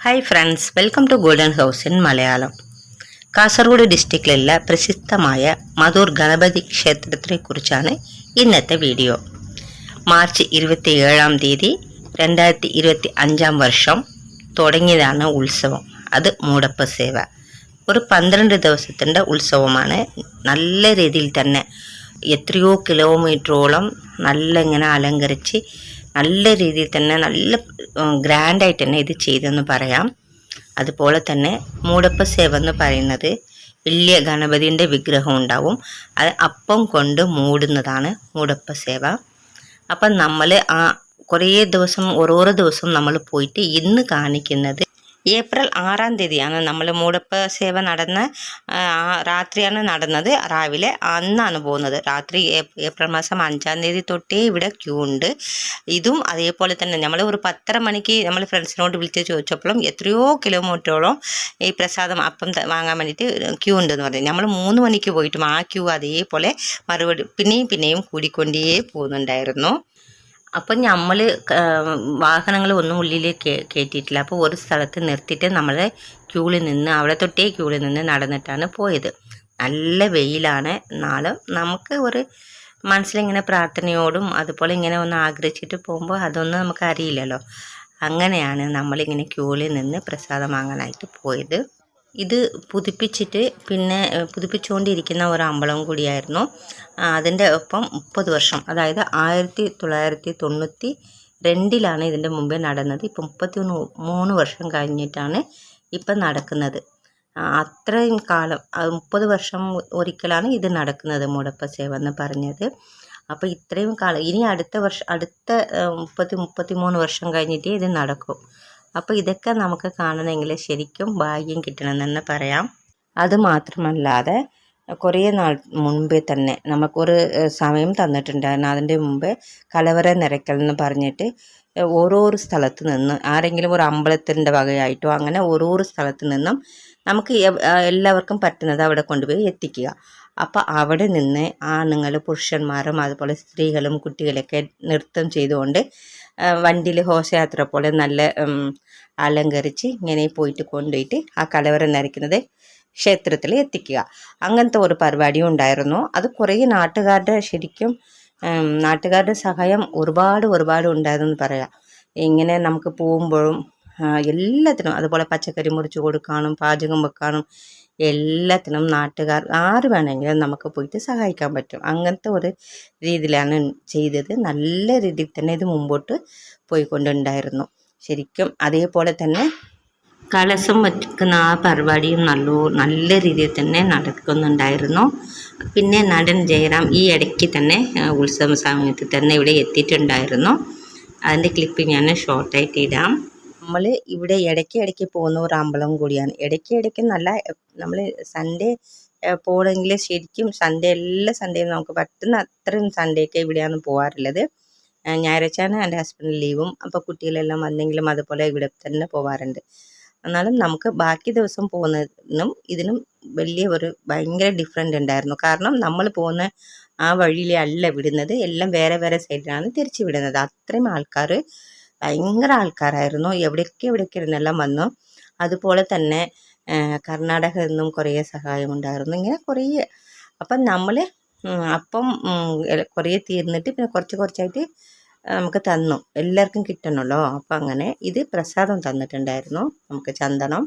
Hi friends welcome to golden house in Malayalam Kasaragod ഡിസ്ട്രിക്റ്റിലുള്ള പ്രസിദ്ധമായ മധൂർ ഗണപതി ക്ഷേത്രത്തെക്കുറിച്ചാണ് ഇന്നത്തെ video March ഇരുപത്തി ഏഴാം തീയതി രണ്ടായിരത്തി ഇരുപത്തി അഞ്ചാം വർഷം തുടങ്ങിയതാണ് ഉത്സവം. അത് മൂടപ്പ സേവ. ഒരു പന്ത്രണ്ട് ദിവസത്തിന്റെ ഉത്സവമാണ്. നല്ല രീതിയിൽ തന്നെ എത്രയോ കിലോമീറ്ററോളം നല്ല ഇങ്ങനെ അലങ്കരിച്ച് നല്ല രീതിയിൽ തന്നെ നല്ല ഗ്രാൻഡായിട്ട് തന്നെ ഇത് ചെയ്തെന്ന് പറയാം. അതുപോലെ തന്നെ മൂടപ്പ സേവ എന്ന് പറയുന്നത് വലിയ ഗണപതിന്റെ വിഗ്രഹം ഉണ്ടാവും. അത് അപ്പം കൊണ്ട് മൂടുന്നതാണ് മൂടപ്പ സേവ. അപ്പം നമ്മൾ ആ കുറേ ദിവസം ഓരോരോ ദിവസം നമ്മൾ പോയിട്ട് ഇന്ന് കാണിക്കുന്നത് ഏപ്രിൽ ആറാം തീയതിയാണ് നമ്മൾ മൂടപ്പ് സേവ നടന്ന് രാത്രിയാണ് നടന്നത്. രാവിലെ അന്നാണ് പോകുന്നത്. രാത്രി ഏപ്രിൽ മാസം അഞ്ചാം തീയതി തൊട്ടേ ഇവിടെ ക്യൂ ഉണ്ട്. ഇതും അതേപോലെ തന്നെ നമ്മൾ ഒരു പത്തര മണിക്ക് നമ്മൾ ഫ്രണ്ട്സിനോട് വിളിച്ച് ചോദിച്ചപ്പോഴും എത്രയോ കിലോമീറ്ററോളം ഈ പ്രസാദം അപ്പം വാങ്ങാൻ വേണ്ടിയിട്ട് ക്യൂ ഉണ്ടെന്ന് പറഞ്ഞു. നമ്മൾ മൂന്ന് മണിക്ക് പോയിട്ടും ആ ക്യൂ അതേപോലെ മറുപടി പിന്നെയും പിന്നെയും കൂടിക്കൊണ്ടേ പോകുന്നുണ്ടായിരുന്നു. അപ്പം നമ്മൾ വാഹനങ്ങൾ ഒന്നും ഉള്ളിൽ കയറ്റിയിട്ടില്ല അപ്പോൾ ഒരു സ്ഥലത്ത് നിർത്തിയിട്ട് നമ്മളെ ക്യൂവിൽ നിന്ന് അവിടെ തൊട്ടേ ക്യൂവിൽ നിന്ന് നടന്നിട്ടാണ് പോയത്. നല്ല വെയിലാണ്. എന്നാലും നമുക്ക് ഒരു മനസ്സിലിങ്ങനെ പ്രാർത്ഥനയോടും അതുപോലെ ഇങ്ങനെ ഒന്ന് ആഗ്രഹിച്ചിട്ട് പോകുമ്പോൾ അതൊന്നും നമുക്ക് അറിയില്ലല്ലോ. അങ്ങനെയാണ് നമ്മളിങ്ങനെ ക്യൂവിൽ നിന്ന് പ്രസാദം വാങ്ങാനായിട്ട് പോയത്. ഇത് പുതുപ്പിച്ചിട്ട് പിന്നെ പുതിപ്പിച്ചുകൊണ്ടിരിക്കുന്ന ഒരു അമ്പലം കൂടിയായിരുന്നു. അതിന്റെ ഒപ്പം മുപ്പത് വർഷം അതായത് ആയിരത്തി തൊള്ളായിരത്തി തൊണ്ണൂറ്റി രണ്ടിലാണ് ഇതിന്റെ മുമ്പേ നടന്നത്. ഇപ്പം മുപ്പത്തി മൂന്ന് വർഷം കഴിഞ്ഞിട്ടാണ് ഇപ്പം നടക്കുന്നത്. അത്രയും കാലം മുപ്പത് വർഷം ഒരിക്കലാണ് ഇത് നടക്കുന്നത് മുടപ്പ സേവ എന്ന് പറഞ്ഞത്. അപ്പോൾ ഇത്രയും കാലം ഇനി അടുത്ത വർഷം അടുത്ത മുപ്പത്തി മുപ്പത്തി മൂന്ന് വർഷം കഴിഞ്ഞിട്ടേ ഇത് നടക്കും. അപ്പോൾ ഇതൊക്കെ നമുക്ക് കാണണമെങ്കിൽ ശരിക്കും ഭാഗ്യം കിട്ടണമെന്ന് പറയാം. അത് മാത്രമല്ലാതെ കുറേ നാൾ മുൻപേ തന്നെ നമുക്കൊരു സമയം തന്നിട്ടുണ്ടായിരുന്നു. അതിന്റെ മുമ്പേ കലവറ നിരക്കൽ എന്ന് പറഞ്ഞിട്ട് ഓരോ ഓരോരോ സ്ഥലത്ത് നിന്ന് ആരെങ്കിലും ഒരു അമ്പലത്തിന്റെ വകയായിട്ടോ അങ്ങനെ ഓരോരോ സ്ഥലത്ത് നിന്നും നമുക്ക് എല്ലാവർക്കും പറ്റുന്നത് അവിടെ കൊണ്ടുപോയി എത്തിക്കുക. അപ്പോൾ അവിടെ നിന്ന് ആണുങ്ങൾ പുരുഷന്മാരും അതുപോലെ സ്ത്രീകളും കുട്ടികളൊക്കെ നൃത്തം ചെയ്തുകൊണ്ട് വണ്ടിയിൽ ഘോഷയാത്ര പോലെ നല്ല അലങ്കരിച്ച് ഇങ്ങനെ പോയിട്ട് കൊണ്ടുപോയിട്ട് ആ കലവറ നരയ്ക്കുന്നത് ക്ഷേത്രത്തിൽ എത്തിക്കുക. അങ്ങനത്തെ ഒരു പരിപാടിയും ഉണ്ടായിരുന്നു. അത് കുറേ നാട്ടുകാരുടെ ശരിക്കും നാട്ടുകാരുടെ സഹായം ഒരുപാട് ഒരുപാട് ഉണ്ടായതെന്ന് പറയാം. ഇങ്ങനെ നമുക്ക് പോകുമ്പോഴും എല്ലാത്തിനും അതുപോലെ പച്ചക്കറി മുറിച്ച് കൊടുക്കാനും പാചകം വെക്കാനും എല്ലാത്തിനും നാട്ടുകാർ ആര് വേണമെങ്കിലും നമുക്ക് പോയിട്ട് സഹായിക്കാൻ പറ്റും. അങ്ങനത്തെ ഒരു രീതിയിലാണ് ചെയ്തത്. നല്ല രീതിയിൽ തന്നെ ഇത് മുമ്പോട്ട് പോയിക്കൊണ്ടുണ്ടായിരുന്നു. ശരിക്കും അതേപോലെ തന്നെ കലസം വയ്ക്കുന്ന ആ പരിപാടിയും നല്ല നല്ല രീതിയിൽ തന്നെ നടക്കുന്നുണ്ടായിരുന്നു. പിന്നെ നടൻ ജയറാം ഈ ഇടയ്ക്ക് തന്നെ ഉത്സവ സമയത്ത് തന്നെ ഇവിടെ എത്തിയിട്ടുണ്ടായിരുന്നു. അതിന്റെ ക്ലിപ്പ് ഞാൻ ഷോർട്ടായിട്ട് ഇടാം. നമ്മൾ ഇവിടെ ഇടയ്ക്ക് ഇടയ്ക്ക് പോകുന്ന ഒരു അമ്പലം കൂടിയാണ്. ഇടയ്ക്ക് ഇടയ്ക്ക് നല്ല നമ്മൾ സൺഡേ പോകണമെങ്കിൽ ശരിക്കും സൺഡേ എല്ലാ സൺഡേയും നമുക്ക് പറ്റുന്ന അത്രയും സൺഡേക്ക് ഇവിടെയാണ് പോകാറുള്ളത് ഞായറാഴ്ചയാണ് എന്റെ ഹസ്ബൻഡ് ലീവും അപ്പോൾ കുട്ടികളെല്ലാം വന്നെങ്കിലും അതുപോലെ ഇവിടെ തന്നെ പോകാറുണ്ട് എന്നാലും നമുക്ക് ബാക്കി ദിവസം പോകുന്നതിനും ഇതിനും വലിയ ഒരു ഭയങ്കര ഡിഫറെന്റ് ഉണ്ടായിരുന്നു. കാരണം നമ്മൾ പോകുന്ന ആ വഴിയിലല്ല വിടുന്നത്. എല്ലാം വേറെ വേറെ സൈഡിലാണ് തിരിച്ചു വിടുന്നത്. അത്രയും ആൾക്കാർ ഭയങ്കര ആൾക്കാരായിരുന്നു. എവിടെയൊക്കെ എവിടെയൊക്കെ ഇരുന്നെല്ലാം വന്നു. അതുപോലെ തന്നെ കർണാടക കർണാടകയിൽ നിന്നും കുറേ സഹായം ഉണ്ടായിരുന്നു. ഇങ്ങനെ കുറേ. അപ്പം നമ്മൾ അപ്പം കുറേ തീർന്നിട്ട് പിന്നെ കുറച്ച് കുറച്ചായിട്ട് നമുക്ക് തന്നു. എല്ലാവർക്കും കിട്ടണമല്ലോ. അപ്പം അങ്ങനെ ഇത് പ്രസാദം തന്നിട്ടുണ്ടായിരുന്നു. നമുക്ക് ചന്ദനം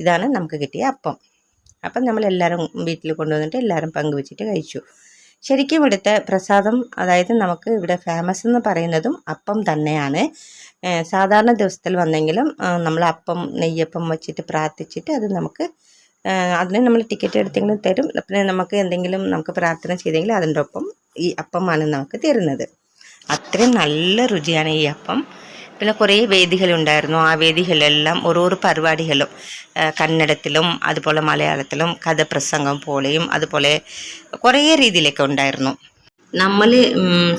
ഇതാണ് നമുക്ക് കിട്ടിയ അപ്പം. അപ്പം നമ്മളെല്ലാവരും വീട്ടിൽ കൊണ്ടുവന്നിട്ട് എല്ലാവരും പങ്കുവെച്ചിട്ട് കഴിച്ചു. ശരിക്കും ഇവിടുത്തെ പ്രസാദം അതായത് നമുക്ക് ഇവിടെ ഫേമസ് എന്ന് പറയുന്നതും അപ്പം തന്നെയാണ്. സാധാരണ ദിവസത്തിൽ വന്നെങ്കിലും നമ്മൾ അപ്പം നെയ്യപ്പം വെച്ചിട്ട് പ്രാർത്ഥിച്ചിട്ട് അത് നമുക്ക് അതിന് നമ്മൾ ടിക്കറ്റ് എടുത്തെങ്കിലും തരും. പിന്നെ നമുക്ക് എന്തെങ്കിലും നമുക്ക് പ്രാർത്ഥന ചെയ്തെങ്കിൽ അതിന്റെ ഒപ്പം ഈ അപ്പമാണ് നമുക്ക് തരുന്നത്. അത്രയും നല്ല രുചിയാണ് ഈ അപ്പം. പിന്നെ കുറേ വേദികളുണ്ടായിരുന്നു. ആ വേദികളിലെല്ലാം ഓരോരോ പരിപാടികളും കന്നഡത്തിലും അതുപോലെ മലയാളത്തിലും കഥപ്രസംഗം പോലെയും അതുപോലെ കുറേ രീതിയിലൊക്കെ ഉണ്ടായിരുന്നു. നമ്മൾ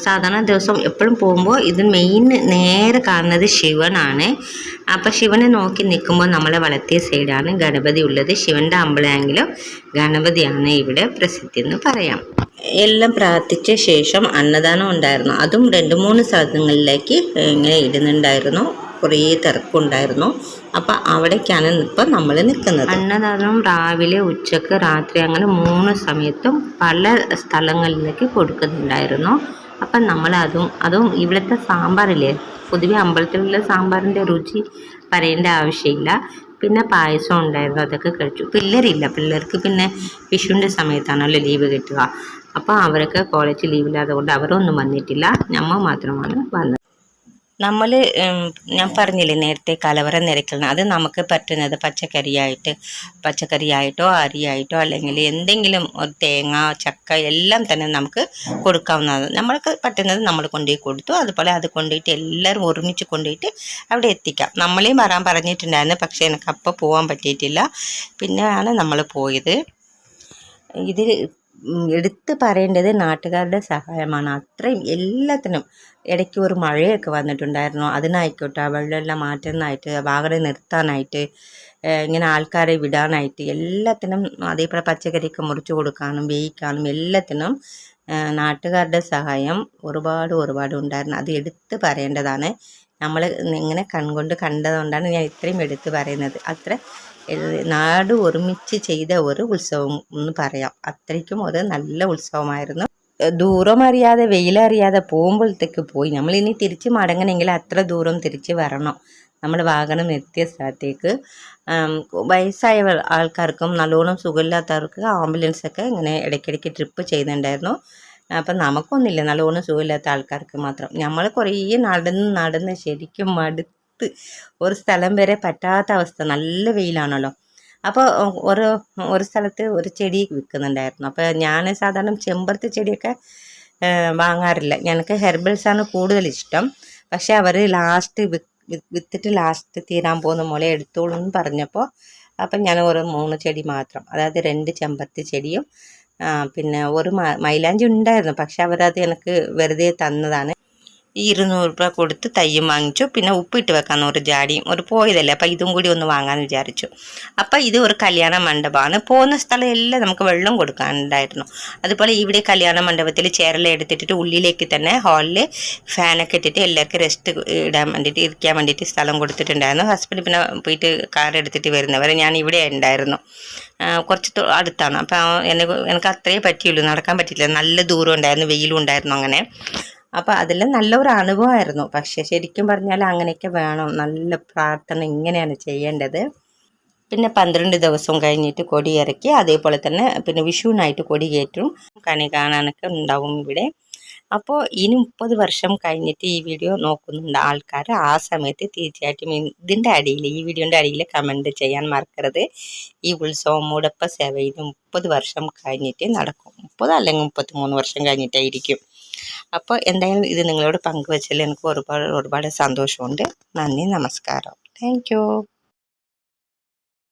സാധാരണ ദിവസം എപ്പോഴും പോകുമ്പോൾ ഇത് മെയിൻ നേരെ കാണുന്നത് ശിവനാണ്. അപ്പം ശിവനെ നോക്കി നിൽക്കുമ്പോൾ നമ്മളെ വളർത്തിയ സൈഡാണ് ഗണപതി ഉള്ളത്. ശിവന്റെ അമ്പലമെങ്കിലും ഗണപതിയാണ് ഇവിടെ പ്രസിദ്ധി എന്ന് പറയാം. എല്ലാം പ്രാർത്ഥിച്ച ശേഷം അന്നദാനം ഉണ്ടായിരുന്നു. അതും രണ്ട് മൂന്ന് സ്ഥലങ്ങളിലേക്ക് ഇങ്ങനെ ഇടുന്നുണ്ടായിരുന്നു. കുറേ തിരക്കുണ്ടായിരുന്നു. അപ്പം അവിടേക്കാണ് ഇപ്പം നമ്മൾ നിൽക്കുന്നത്. അന്നദാനം രാവിലെ ഉച്ചയ്ക്ക് രാത്രി അങ്ങനെ മൂന്ന് സമയത്തും പല സ്ഥലങ്ങളിലേക്ക് കൊടുക്കുന്നുണ്ടായിരുന്നു. അപ്പം നമ്മൾ അതും അതും ഇവിടുത്തെ സാമ്പാറില്ലേ? പൊതുവെ അമ്പലത്തിലുള്ള സാമ്പാറിന്റെ രുചി പറയേണ്ട ആവശ്യമില്ല. പിന്നെ പായസം ഉണ്ടായിരുന്നു അതൊക്കെ കഴിച്ചു. പിള്ളേരില്ല പിള്ളേർക്ക് പിന്നെ വിഷുവിന്റെ സമയത്താണല്ലോ ലീവ് കിട്ടുക. അപ്പോൾ അവരൊക്കെ കോളേജ് ലീവില്ലാതെ കൊണ്ട് അവരൊന്നും വന്നിട്ടില്ല. ഞമ്മ മാത്രമാണ് വന്നത്. നമ്മൾ ഞാൻ പറഞ്ഞില്ലേ നേരത്തെ കലവറ നിരക്കണം അത് നമുക്ക് പറ്റുന്നത് പച്ചക്കറിയായിട്ട് പച്ചക്കറിയായിട്ടോ അരിയായിട്ടോ അല്ലെങ്കിൽ എന്തെങ്കിലും ഒരു തേങ്ങ ചക്ക എല്ലാം തന്നെ നമുക്ക് കൊടുക്കാവുന്നതാണ്. നമ്മൾക്ക് പറ്റുന്നത് നമ്മൾ കൊണ്ടുപോയി കൊടുത്തു. അതുപോലെ അത് കൊണ്ടുപോയിട്ട് എല്ലാവരും ഒരുമിച്ച് കൊണ്ടുപോയിട്ട് അവിടെ എത്തിക്കാം. നമ്മളെയും വരാൻ പറഞ്ഞിട്ടുണ്ടായിരുന്നു. പക്ഷേ എനിക്ക് അപ്പോൾ പോകാൻ പറ്റിയിട്ടില്ല. പിന്നെയാണ് നമ്മൾ പോയത്. ഇത് എടുത്ത് പറയേണ്ടത് നാട്ടുകാരുടെ സഹായമാണ്. അത്രയും എല്ലാത്തിനും ഇടയ്ക്ക് ഒരു മഴയൊക്കെ വന്നിട്ടുണ്ടായിരുന്നു. അതിനായിക്കോട്ടെ വെള്ളമെല്ലാം മാറ്റുന്നതായിട്ട് വാഹനം നിർത്താനായിട്ട് ഇങ്ങനെ ആൾക്കാരെ വിടാനായിട്ട് എല്ലാത്തിനും അതേപോലെ പച്ചക്കറിയൊക്കെ മുറിച്ചു കൊടുക്കാനും വേയിക്കാനും എല്ലാത്തിനും നാട്ടുകാരുടെ സഹായം ഒരുപാട് ഒരുപാട് ഉണ്ടായിരുന്നു. അത് എടുത്ത് പറയേണ്ടതാണ്. നമ്മൾ ഇങ്ങനെ കൺകൊണ്ട് കണ്ടതുകൊണ്ടാണ് ഞാൻ ഇത്രയും എടുത്ത് പറയുന്നത്. അത്ര നാട് ഒരുമിച്ച് ചെയ്ത ഒരു ഉത്സവം എന്ന് പറയാം. അത്രയ്ക്കും ഒരു നല്ല ഉത്സവമായിരുന്നു. ദൂരം അറിയാതെ വെയിലറിയാതെ പോകുമ്പോഴത്തേക്ക് പോയി. നമ്മൾ ഇനി തിരിച്ച് മടങ്ങണമെങ്കിൽ അത്ര ദൂരം തിരിച്ച് വരണം. നമ്മൾ വാഹനം നിർത്തിയ സ്ഥലത്തേക്ക്. വയസ്സായ ആൾക്കാർക്കും നല്ലോണം സുഖമില്ലാത്തവർക്ക് ആംബുലൻസൊക്കെ ഇങ്ങനെ ഇടയ്ക്കിടയ്ക്ക് ട്രിപ്പ് ചെയ്യുന്നുണ്ടായിരുന്നു. അപ്പം നമുക്കൊന്നുമില്ല. നല്ലോണം സുഖമില്ലാത്ത ആൾക്കാർക്ക് മാത്രം. നമ്മൾ കുറേ നടന്ന് നടന്ന് ശരിക്കും മടുത്ത് ഒരു സ്ഥലം വരെ പറ്റാത്ത അവസ്ഥ. നല്ല വെയിലാണല്ലോ. അപ്പോൾ ഒരു ഒരു സ്ഥലത്ത് ഒരു ചെടി വിൽക്കുന്നുണ്ടായിരുന്നു. അപ്പോൾ ഞാൻ സാധാരണ ചെമ്പരത്തി ചെടിയൊക്കെ വാങ്ങാറില്ല. ഞങ്ങൾക്ക് ഹെർബൽസാണ് കൂടുതൽ ഇഷ്ടം പക്ഷേ അവർ ലാസ്റ്റ് വിത്തിട്ട് ലാസ്റ്റ് തീരാൻ പോകുന്ന മുല എടുത്തോളൂ എന്ന് പറഞ്ഞപ്പോൾ അപ്പം ഞാൻ ഒരു മൂന്ന് ചെടി മാത്രം. അതായത് രണ്ട് ചെമ്പരത്തി ചെടിയും പിന്നെ ഒരു മൈലാഞ്ചി ഉണ്ടായിരുന്നു. പക്ഷെ അവരത് എനിക്ക് വെറുതെ തന്നതാണ്. ഈ ഇരുന്നൂറ് രൂപ കൊടുത്ത് തയ്യും വാങ്ങിച്ചു. പിന്നെ ഉപ്പിട്ട് വെക്കാൻ ഒരു ജാടിയും ഒരു പോയതല്ലേ. അപ്പം ഇതും കൂടി ഒന്ന് വാങ്ങാൻ വിചാരിച്ചു. അപ്പം ഇത് ഒരു കല്യാണ മണ്ഡപമാണ്. പോകുന്ന സ്ഥലം എല്ലാം നമുക്ക് വെള്ളം കൊടുക്കാനുണ്ടായിരുന്നു. അതുപോലെ ഇവിടെ കല്യാണ മണ്ഡപത്തിൽ ചേരല എടുത്തിട്ട് ഉള്ളിലേക്ക് തന്നെ ഹാളിൽ ഫാനൊക്കെ ഇട്ടിട്ട് എല്ലാവർക്കും റെസ്റ്റ് ഇടാൻ വേണ്ടിയിട്ട് ഇരിക്കാൻ വേണ്ടിയിട്ട് സ്ഥലം കൊടുത്തിട്ടുണ്ടായിരുന്നു. ഹസ്ബൻഡ് പിന്നെ പോയിട്ട് കാർ എടുത്തിട്ട് വരുന്നവരെ ഞാൻ ഇവിടെ ഉണ്ടായിരുന്നു. കുറച്ച് അടുത്താണ്. അപ്പം എനിക്ക് എനിക്ക് അത്രേ പറ്റിയുള്ളൂ. നടക്കാൻ പറ്റിയില്ല. നല്ല ദൂരം ഉണ്ടായിരുന്നു. വെയിലും ഉണ്ടായിരുന്നു അങ്ങനെ. അപ്പോൾ അതെല്ലാം നല്ലൊരു അനുഭവമായിരുന്നു പക്ഷേ ശരിക്കും പറഞ്ഞാൽ അങ്ങനെയൊക്കെ വേണം. നല്ല പ്രാർത്ഥന ഇങ്ങനെയാണ് ചെയ്യേണ്ടത്. പിന്നെ പന്ത്രണ്ട് ദിവസം കഴിഞ്ഞിട്ട് കൊടി ഇറക്കി അതേപോലെ തന്നെ പിന്നെ വിഷുവിനായിട്ട് കൊടി കയറ്റും. കണി കാണാനൊക്കെ ഉണ്ടാവും ഇവിടെ. അപ്പോൾ ഇനി മുപ്പത് വർഷം കഴിഞ്ഞിട്ട് ഈ വീഡിയോ നോക്കുന്നുണ്ട് ആൾക്കാർ ആ സമയത്ത് തീർച്ചയായിട്ടും ഇതിന്റെ അടിയിൽ ഈ വീഡിയോന്റെ അടിയിൽ കമന്റ് ചെയ്യാൻ മറക്കരുത്. ഈ ഉത്സവം മുടപ്പ സേവയിൽ മുപ്പത് വർഷം കഴിഞ്ഞിട്ട് നടക്കും. മുപ്പത് അല്ലെങ്കിൽ മുപ്പത്തി മൂന്ന് വർഷം കഴിഞ്ഞിട്ടായിരിക്കും. അപ്പോൾ എന്തായാലും ഇത് നിങ്ങളോട് പങ്കുവച്ചതിൽ എനിക്ക് ഒരുപാട് ഒരുപാട് സന്തോഷമുണ്ട്. നന്ദി നമസ്കാരം. താങ്ക്